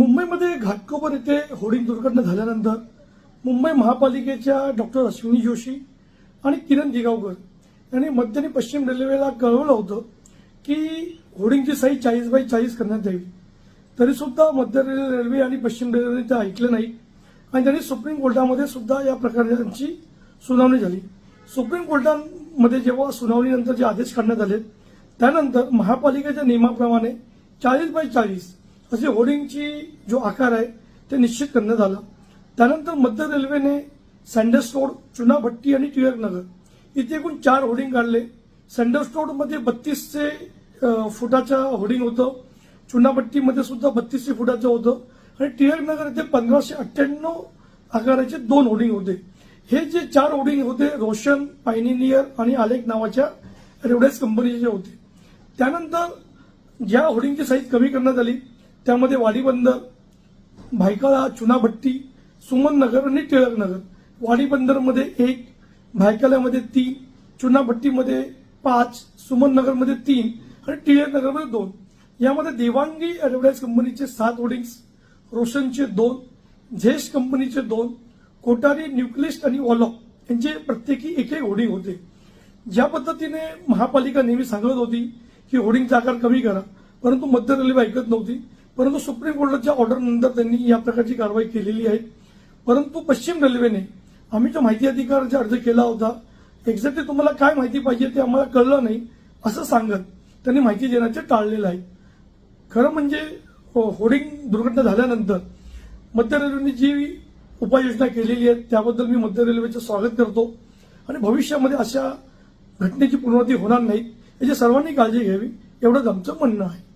मुंबईमध्ये घाटकोपर येथे होर्डिंग दुर्घटना झाल्यानंतर मुंबई महापालिकेच्या डॉक्टर अश्विनी जोशी आणि किरण दिगावकर यांनी मध्य आणि पश्चिम रेल्वेला कळवलं होतं की होर्डिंगची साईज चाळीस बाय चाळीस करण्यात यावी तरीसुद्धा मध्य रेल्वे रेल्वे आणि पश्चिम रेल्वेने ते ऐकलं नाही. आणि त्यांनी सुप्रीम कोर्टामध्ये सुद्धा या प्रकारांची सुनावणी झाली. सुप्रीम कोर्टामध्ये जेव्हा सुनावणीनंतर जे आदेश काढण्यात आले त्यानंतर महापालिकेच्या नियमाप्रमाणे चाळीस बाय चाळीस म्हणजे असे होर्डिंगची जो आकार आहे ते निश्चित करण्यात आला त्यानंतर मध्य रेल्वेने सँडस रोड चुनाभट्टी आणि टिळक नगर इथे एकूण चार होर्डिंग काढले. सँडस रोडमध्ये बत्तीसचे फुटाचं होर्डिंग होतं. चुनाभट्टीमध्ये सुद्धा बत्तीसशे फुटाचं होतं. आणि टिळक नगर इथे पंधराशे अठ्ठ्याण्णव आकाराचे दोन होर्डिंग होते. हे जे चार होर्डिंग होते रोशन पायनिनियर आणि आलेख नावाच्या रेवडेस कंपनीचे होते. त्यानंतर ज्या होर्डिंगची साईज कमी करण्यात आली त्यामध्ये वाडी बंदर भायखळा चुनाभट्टी सुमन नगर आणि टिळक नगर. वाडी बंदरमध्ये एक भायखळ्यामध्ये तीन चुनाभट्टीमध्ये पाच सुमन नगरमध्ये तीन आणि टिळक नगरमध्ये दोन. यामध्ये देवांगी ॲडव्हर्टाईज कंपनीचे सात होर्डिंग्स रोशनचे दोन झेश कंपनीचे दोन कोटारी न्यूक्लिस्ट आणि वॉलॉक यांचे प्रत्येकी एक एक होर्डिंग होते. ज्या पद्धतीने महापालिका नेहमी सांगत होती की होर्डिंगचा आकार कमी करा परंतु मध्य रेल्वे ऐकत नव्हती. परंतु सुप्रीम कोर्टाच्या ऑर्डरनंतर त्यांनी या प्रकारची कारवाई केलेली आहे. परंतु पश्चिम रेल्वेने आम्ही जो माहिती अधिकाराचा अर्ज केला होता एक्झॅक्टली तुम्हाला काय माहिती पाहिजे ते आम्हाला कळलं नाही असं सांगत त्यांनी माहिती देण्याचे टाळलेलं आहे. खरं म्हणजे हो- होर्डिंग दुर्घटना झाल्यानंतर मध्य रेल्वेने जी उपाययोजना केलेली आहे त्याबद्दल मी मध्य रेल्वेचं स्वागत करतो. आणि भविष्यामध्ये अशा घटनेची पुनरावृत्ती होणार नाही याची सर्वांनी काळजी घ्यावी एवढंच आमचं म्हणणं आहे.